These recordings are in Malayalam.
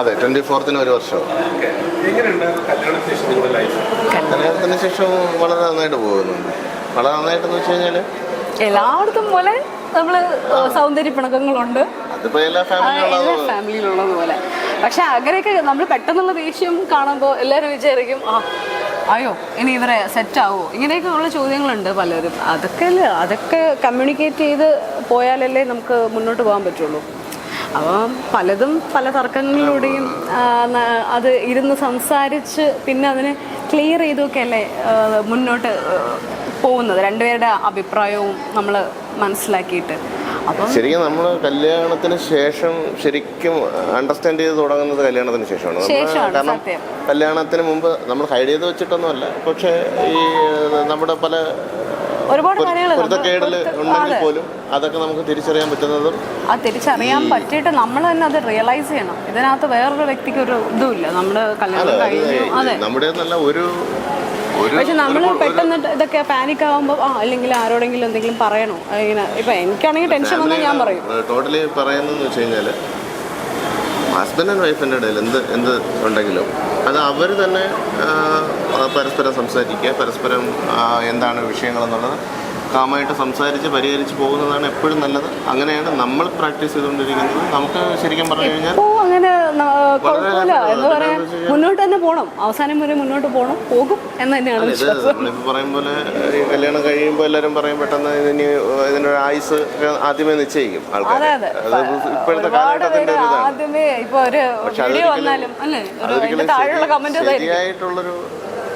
അതെ ട്വന്റി ഫോർത്തിന് ഒരു വർഷം. കല്യാണത്തിന് ശേഷം ലൈഫ് കല്യാണത്തിന് ശേഷം വളരെ നന്നായിട്ട് പോകുന്നുണ്ട്. വളരെ നന്നായിട്ടെന്ന് വെച്ച് കഴിഞ്ഞാൽ എല്ലായിടത്തും പോലെ നമ്മൾ സൗന്ദര്യ പിണക്കങ്ങളുണ്ട്. അതിപ്പോൾ എല്ലാ ആ, ഫാമിലിയുള്ള എല്ലാ ഫാമിലിയിലുള്ളത് പോലെ. പക്ഷെ അങ്ങനെയൊക്കെ നമ്മൾ പെട്ടെന്നുള്ള ദേഷ്യം കാണുമ്പോൾ എല്ലാവരും വിചാരിക്കും ആ അയ്യോ ഇനി ഇവരെ സെറ്റ് ആവോ? ഇങ്ങനെയൊക്കെ ഉള്ള ചോദ്യങ്ങളുണ്ട് പലരും. അതൊക്കെ അതൊക്കെ കമ്മ്യൂണിക്കേറ്റ് ചെയ്ത് പോയാലല്ലേ നമുക്ക് മുന്നോട്ട് പോകാൻ പറ്റുള്ളൂ. അപ്പം പലതും പല തർക്കങ്ങളിലൂടെയും അത് ഇരുന്ന് സംസാരിച്ച് പിന്നെ അതിനെ ക്ലിയർ ചെയ്തൊക്കെ അല്ലേ മുന്നോട്ട് പോകുന്നത്. രണ്ടുപേരുടെ അഭിപ്രായവും നമ്മൾ മനസ്സിലാക്കിയിട്ട്. അപ്പം ശരിക്കും നമ്മൾ കല്യാണത്തിന് ശേഷം ശരിക്കും അണ്ടർസ്റ്റാൻഡ് ചെയ്ത് തുടങ്ങുന്നത് കല്യാണത്തിന് ശേഷമാണ്. കാരണം കല്യാണത്തിന് മുമ്പ് നമ്മൾ ഹൈഡ് ചെയ്ത് വെച്ചിട്ടൊന്നുമല്ല. പക്ഷേ ഈ നമ്മുടെ പല ഒരുപാട് പൊരുത്തക്കേടിൽ ഉണ്ടെങ്കിൽ പോലും അതൊക്കെ നമുക്ക് തിരിച്ചറിയാൻ പറ്റുന്നതും ആ തിരിച്ചറിയാൻ പറ്റിയിട്ട് നമ്മൾ തന്നെ അത് റിയലൈസ് ചെയ്യണം. ഇതിനകത്ത് വേറൊരു വ്യക്തിക്ക് ഒരു ഇതുമില്ല. നമ്മുടെ കല്യാണം കഴിഞ്ഞു. അതെ. നമ്മുടെ ഒരു പക്ഷെ നമ്മൾ പെട്ടെന്ന് ഇതൊക്കെ പാനിക് ആവുമ്പോൾ ആ അല്ലെങ്കിൽ ആരോടെങ്കിലും എന്തെങ്കിലും പറയണോ? ഇങ്ങനെ ഇപ്പൊ എനിക്കാണെങ്കിൽ ടെൻഷൻ വന്നാൽ ഞാൻ പറയും. ടോട്ടലി പറയുന്നതെന്ന് വെച്ച് കഴിഞ്ഞാൽ ഹസ്ബൻഡ് ആൻഡ് വൈഫിന്റെ ഇടയിൽ എന്ത് എന്ത് ഉണ്ടെങ്കിലും അത് അവർ തന്നെ പരസ്പരം സംസാരിക്കുക പരസ്പരം എന്താണ് വിഷയങ്ങളെന്നുള്ളത് കാമായിട്ട് സംസാരിച്ച് പരിഹരിച്ച് പോകുന്നതാണ് എപ്പോഴും നല്ലത്. അങ്ങനെയാണ് നമ്മൾ പ്രാക്ടീസ് ചെയ്തുകൊണ്ടിരിക്കുന്നത്. നമുക്ക് ശരിക്കും പറഞ്ഞു കഴിഞ്ഞാൽ അങ്ങനെ കുഴപ്പമില്ല. എന്ന് പറയാൻ മുന്നോട്ട് തന്നെ പോകണം അവസാനം വരെ മുന്നോട്ട് പോകണം പോകും എന്ന് തന്നെയാണ് നമ്മളിപ്പോൾ പറയും പോലെ കല്യാണം കഴിയുമ്പോൾ എല്ലാവരും പറയും പെട്ടെന്ന് ഇതിന് ഇതിനൊരു ആയുസ് ആദ്യമേ നിശ്ചയിക്കും ആൾക്കാർ ഇപ്പോഴത്തെ കാലഘട്ടത്തിന്റെ ഒരു ഇതാണ്. പക്ഷെ അതൊരിക്കലും- താഴെയുള്ള കമന്റ് ശരിയായിട്ടുള്ളൊരു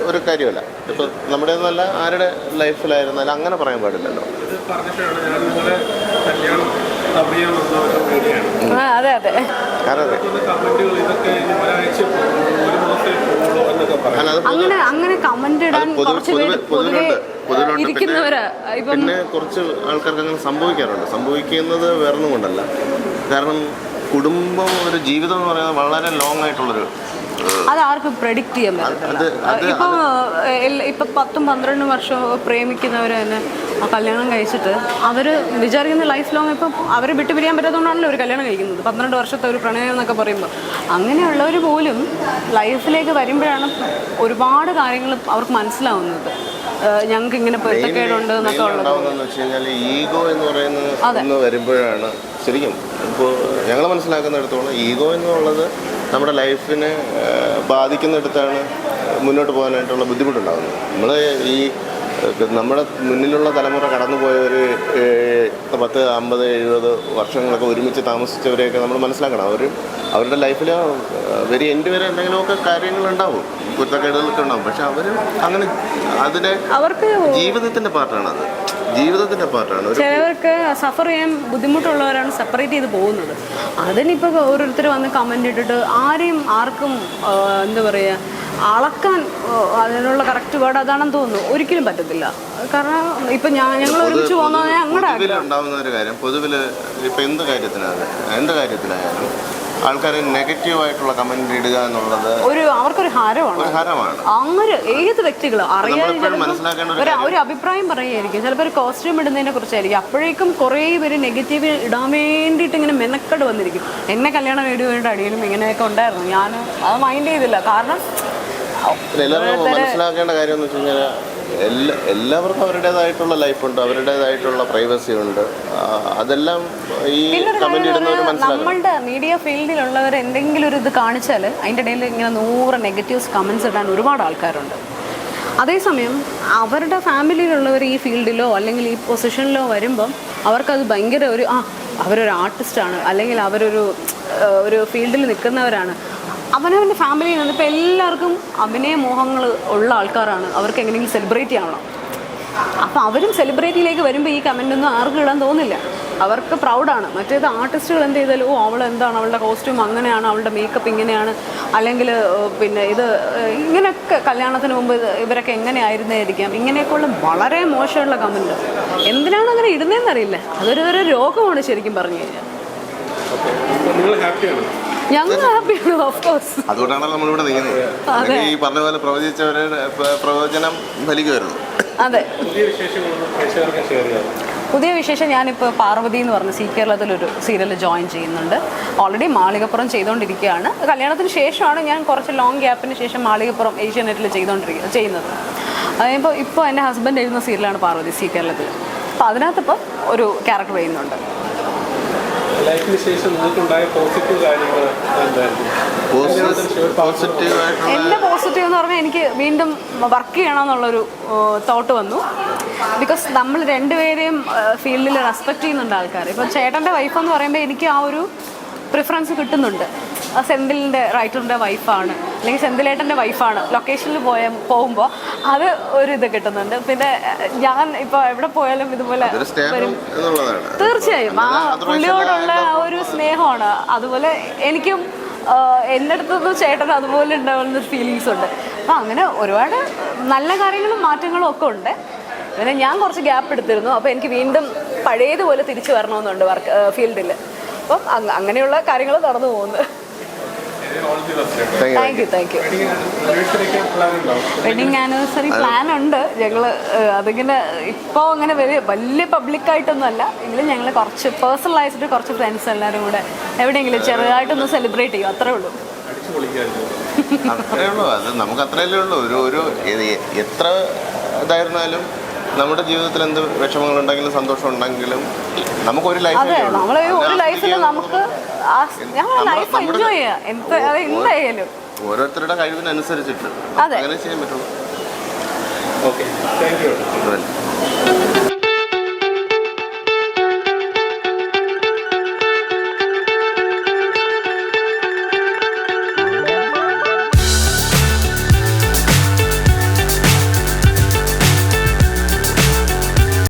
ഒരു കാര്യമല്ല. ഇപ്പൊ നമ്മുടെ നല്ല ആരുടെ ലൈഫിലായിരുന്നാലും അങ്ങനെ പറയാൻ പാടില്ലല്ലോ. അതെ അതെ. അങ്ങനെ കമന്റ് ഇടാൻ. ഇരിക്കുന്നവരാ. പിന്നെ കുറച്ച് ആൾക്കാർക്ക് അങ്ങനെ സംഭവിക്കാറുണ്ട്. സംഭവിക്കുന്നത് വേറൊന്നും കൊണ്ടല്ല. കാരണം കുടുംബം ഒരു ജീവിതം എന്ന് പറയുന്നത് വളരെ ലോങ് ആയിട്ടുള്ളൊരു അത് ആർക്കും പ്രെഡിക്റ്റ് ചെയ്യാൻ പറ്റത്തില്ല. പറ്റില്ല ഇപ്പൊ ഇപ്പൊ പത്തും പന്ത്രണ്ടും വർഷം പ്രേമിക്കുന്നവര് തന്നെ ആ കല്യാണം കഴിച്ചിട്ട് അവർ വിചാരിക്കുന്ന ലൈഫ് ലോങ് ഇപ്പം അവരെ വിട്ടുപിരിയാൻ പറ്റാത്തതുകൊണ്ടാണല്ലോ ഒരു കല്യാണം കഴിക്കുന്നത്. പന്ത്രണ്ട് വർഷത്തെ ഒരു പ്രണയം എന്നൊക്കെ പറയുമ്പോൾ അങ്ങനെയുള്ളവർ പോലും ലൈഫിലേക്ക് വരുമ്പോഴാണ് ഒരുപാട് കാര്യങ്ങൾ അവർക്ക് മനസ്സിലാവുന്നത്. ഞങ്ങൾക്ക് ഇങ്ങനെ പൊരുത്തക്കേടുണ്ട് എന്നൊക്കെ ഉള്ളത്. ഈഗോ എന്ന് പറയുന്നത് വരുമ്പോഴാണ് ശരിക്കും ഇപ്പോൾ ഞങ്ങൾ മനസ്സിലാക്കുന്നിടത്തോളം ഈഗോ എന്നുള്ളത് നമ്മുടെ ലൈഫിനെ ബാധിക്കുന്നിടത്താണ് മുന്നോട്ട് പോകാനായിട്ടുള്ള ബുദ്ധിമുട്ടുണ്ടാകുന്നത്. നമ്മൾ ഈ നമ്മുടെ മുന്നിലുള്ള തലമുറ കടന്നുപോയ ഒരു പത്ത് അമ്പത് എഴുപത് വർഷങ്ങളൊക്കെ ഒരുമിച്ച് താമസിച്ചവരെയൊക്കെ നമ്മൾ മനസ്സിലാക്കണം. അവർ അവരുടെ ലൈഫിൽ വെരി എൻഡ് വരെ എന്തെങ്കിലുമൊക്കെ കാര്യങ്ങളുണ്ടാവും. കുറ്റക്കേടുകളൊക്കെ ഉണ്ടാവും. പക്ഷെ അവർ അങ്ങനെ അതിന്റെ ജീവിതത്തിന്റെ ജീവിതത്തിന്റെ പാർട്ടാണ് അത് ജീവിതത്തിന്റെ പാർട്ടാണ്. ചിലവർക്ക് സഫർ ചെയ്യാൻ ബുദ്ധിമുട്ടുള്ളവരാണ് സെപ്പറേറ്റ് ചെയ്ത് പോകുന്നത്. അതിനിപ്പോൾ ഓരോരുത്തർ വന്ന് കമന്റ് ഇട്ടിട്ട് ആരെയും ആർക്കും എന്താ പറയുക അളക്കാൻ അതിനുള്ള കറക്റ്റ് വേർഡ് അതാണെന്ന് തോന്നുന്നു. ഒരിക്കലും പറ്റത്തില്ല. കാരണം ഇപ്പം ഞാൻ ഞങ്ങൾ ഒരുമിച്ച് പോകുന്നത് ഞങ്ങളുടെ ആഗ്രഹം. ഉണ്ടാവുന്ന ഒരു കാര്യം പൊതുവിൽ ഇപ്പൊ എന്ത് കാര്യത്തിനാണ് എന്ത് കാര്യത്തിലായാലും ആൾക്കാർ നെഗറ്റീവ് ആയിട്ടുള്ള കമന്റ് ഇടുക എന്നുള്ളത് ഒരു അവർക്കൊരു ഹരമാണ്. ഒരു ഹരമാണ്. അങ്ങനെ ഏത് വ്യക്തികൾ അറിയാതെ ഒരു അഭിപ്രായം പറയുമായിരിക്കും. ചിലപ്പോൾ ഒരു കോസ്റ്റ്യൂം ഇടുന്നതിനെ കുറിച്ചായിരിക്കും. അപ്പോഴേക്കും കുറേ പേര് നെഗറ്റീവ് ഇടാൻ വേണ്ടിയിട്ട് ഇങ്ങനെ മെനക്കെട് വന്നിരിക്കും. എന്നെ കല്യാണം വീടുകളുടെ അടിയിലും ഇങ്ങനെയൊക്കെ ഉണ്ടായിരുന്നു. ഞാൻ അത് മൈൻഡ് ചെയ്തില്ല. കാരണം മനസ്സിലാക്കേണ്ട കാര്യം എന്ന് വെച്ച് കഴിഞ്ഞാൽ എല്ലാ എല്ലാവർക്കും അവരുടേതായിട്ടുള്ള ലൈഫുണ്ട് അവരുടേതായിട്ടുള്ള പ്രൈവസി ഉണ്ട്. അതെല്ലാം ഈ കമന്റ് ഇടുന്നവർ മനസ്സിലാക്കും നമ്മളുടെ മീഡിയ ഫീൽഡിലുള്ളവർ എന്തെങ്കിലും ഒരു ഇത് കാണിച്ചാൽ അതിന്റെ ഇടയിൽ ഇങ്ങനെ നൂറ് നെഗറ്റീവ്സ് കമൻസ് ഇടാൻ ഒരുപാട് ആൾക്കാരുണ്ട്. അതേസമയം അവരുടെ ഫാമിലിയിലുള്ളവർ ഈ ഫീൽഡിലോ അല്ലെങ്കിൽ ഈ പൊസിഷനിലോ വരുമ്പം അവർക്കത് ഭയങ്കര ഒരു ആ അവരൊരു ആർട്ടിസ്റ്റാണ് അല്ലെങ്കിൽ അവരൊരു ഒരു ഫീൽഡിൽ നിൽക്കുന്നവരാണ്. അവനവന്റെ ഫാമിലിയിൽ നിന്ന് ഇപ്പോൾ എല്ലാവർക്കും അഭിനയ മോഹങ്ങൾ ഉള്ള ആൾക്കാരാണ്. അവർക്ക് എങ്ങനെയെങ്കിലും സെലിബ്രേറ്റ് ചെയ്യണം അപ്പോൾ അവരും സെലിബ്രിറ്റിയിലേക്ക് വരുമ്പോൾ ഈ കമന്റ് ഒന്നും ആർക്കും ഇടാൻ തോന്നില്ല. അവർക്ക് പ്രൗഡാണ് മറ്റേത് ആർട്ടിസ്റ്റുകൾ എന്ത് ചെയ്താലും ഓ അവൾ എന്താണ്? അവളുടെ കോസ്റ്റ്യൂം അങ്ങനെയാണ് അവളുടെ മേക്കപ്പ് ഇങ്ങനെയാണ്. അല്ലെങ്കിൽ പിന്നെ ഇത് ഇങ്ങനെയൊക്കെ കല്യാണത്തിന് മുമ്പ് ഇവരൊക്കെ ഇങ്ങനെയൊക്കെ ഉള്ള വളരെ മോശമുള്ള കമന്റ് എന്തിനാണ് അങ്ങനെ ഇടുന്നതെന്ന് അറിയില്ല അതൊരു ഒരു രോഗമാണ് ശരിക്കും പറഞ്ഞു കഴിഞ്ഞാൽ. നിങ്ങൾ ഞങ്ങൾ ഹാപ്പിയാണ് ഓഫ് കോഴ്സ് അതുകൊണ്ടാണല്ലോ നമ്മളിവിടെ നിൽക്കുന്നത്. ഈ പറഞ്ഞ പോലെ പ്രവചിച്ചവരുടെ പ്രവചനം ഫലിക്കുമായിരുന്നു. അതെ. പുതിയ വിശേഷങ്ങളൊന്നും പ്രേക്ഷകർക്ക് ഷെയർ ചെയ്യാം പുതിയ വിശേഷം ഞാനിപ്പോൾ പാർവതി എന്ന് പറഞ്ഞ സി കേരളത്തിലൊരു സീരിയൽ ജോയിൻ ചെയ്യുന്നുണ്ട്. ഓൾറെഡി മാളികപ്പുറം ചെയ്തുകൊണ്ടിരിക്കുകയാണ് കല്യാണത്തിന് ശേഷമാണ് ഞാൻ കുറച്ച് ലോങ് ഗ്യാപ്പിന് ശേഷം മാളികപ്പുറം ഏഷ്യാനെറ്റിൽ ചെയ്തുകൊണ്ടിരിക്കുക ചെയ്യുന്നത്. അതിപ്പോൾ ഇപ്പോൾ എന്റെ ഹസ്ബൻഡ് എഴുതുന്ന സീരിയലാണ് പാർവതി സി കേരളത്തിൽ അപ്പോൾ അതിനകത്തിപ്പോൾ ഒരു ക്യാരക്ടർ ചെയ്യുന്നുണ്ട് ലൈഫിന് ശേഷം നിങ്ങൾക്കുണ്ടായ പോസിറ്റീവ് കാര്യങ്ങൾ പോസിറ്റീവ് ആയിട്ടുള്ള എന്റെ പോസിറ്റീവ് എന്ന് പറഞ്ഞാൽ എനിക്ക് വീണ്ടും വർക്ക് ചെയ്യണം എന്നുള്ളൊരു തോട്ട് വന്നു. ബിക്കോസ് നമ്മൾ രണ്ടുപേരെയും ഫീൽഡിൽ റെസ്പെക്ട് ചെയ്യുന്നുണ്ട് ആൾക്കാർ ഇപ്പോൾ ചേട്ടന്റെ വൈഫ് എന്ന് പറയുമ്പോൾ എനിക്ക് ആ ഒരു പ്രിഫറൻസ് കിട്ടുന്നുണ്ട്. ആ സെന്തിലിന്റെ റൈറ്ററിന്റെ വൈഫാണ് അല്ലെങ്കിൽ സെന്തിലേട്ടന്റെ വൈഫാണ് ലൊക്കേഷനിൽ പോയ പോകുമ്പോൾ അത് ഒരു ഇത് കിട്ടുന്നുണ്ട്. പിന്നെ ഞാൻ ഇപ്പോൾ എവിടെ പോയാലും ഇതുപോലെ വരും. തീർച്ചയായും. ആ പുള്ളിയോടുള്ള ആ ഒരു സ്നേഹമാണ്. അതുപോലെ എനിക്കും എന്റെ അടുത്തൊന്നും ചേട്ടൻ അതുപോലെ ഉണ്ടാവുന്ന ഫീലിങ്സ് ഉണ്ട്. അപ്പം അങ്ങനെ ഒരുപാട് നല്ല കാര്യങ്ങളും മാറ്റങ്ങളും ഒക്കെ ഉണ്ട്. പിന്നെ ഞാൻ കുറച്ച് ഗ്യാപ്പ് എടുത്തിരുന്നു. അപ്പോൾ എനിക്ക് വീണ്ടും പഴയതുപോലെ തിരിച്ചു വരണമെന്നുണ്ട് വർക്ക് ഫീൽഡിൽ അപ്പം അങ്ങ- അങ്ങനെയുള്ള കാര്യങ്ങൾ നടന്നു പോകുന്നു. താങ്ക് യു താങ്ക് യു ആനിവേഴ്സറിക്ക് പ്ലാൻ വെഡിങ് ആനിവേഴ്സറി പ്ലാൻ ഉണ്ട്. ഞങ്ങൾ അതിങ്ങനെ ഇപ്പോൾ അങ്ങനെ വലിയ വലിയ പബ്ലിക്കായിട്ടൊന്നും അല്ല എങ്കിലും ഞങ്ങൾ കുറച്ച് പേഴ്സണലൈസ്ഡ് കുറച്ച് ഫ്രണ്ട്സ് എല്ലാവരും കൂടെ എവിടെയെങ്കിലും ചെറുതായിട്ടൊന്ന് സെലിബ്രേറ്റ് ചെയ്യും. അത്രേ ഉള്ളൂ. അത്രേ ഉള്ളൂ. അത് നമുക്ക് അത്രയല്ലേ ഉള്ളൂ. ഒരു ഒരു എത്ര ഇതായിരുന്നാലും നമ്മുടെ ജീവിതത്തിൽ എന്ത് വിഷമങ്ങൾ ഉണ്ടെങ്കിലും സന്തോഷം ഉണ്ടെങ്കിലും നമുക്കൊരു ലൈഫ് അതെ നമ്മൾ ഒരു ലൈഫിൽ നമുക്ക് ഞങ്ങൾ ലൈഫ് എൻജോയ് ചെയ്യാം. എന്ത് എന്തായാലും. ഓരോരുത്തരുടെ കഴിവിനനുസരിച്ചിട്ട്. അങ്ങനെ ചെയ്യാൻ പറ്റുള്ളൂ. Okay thank you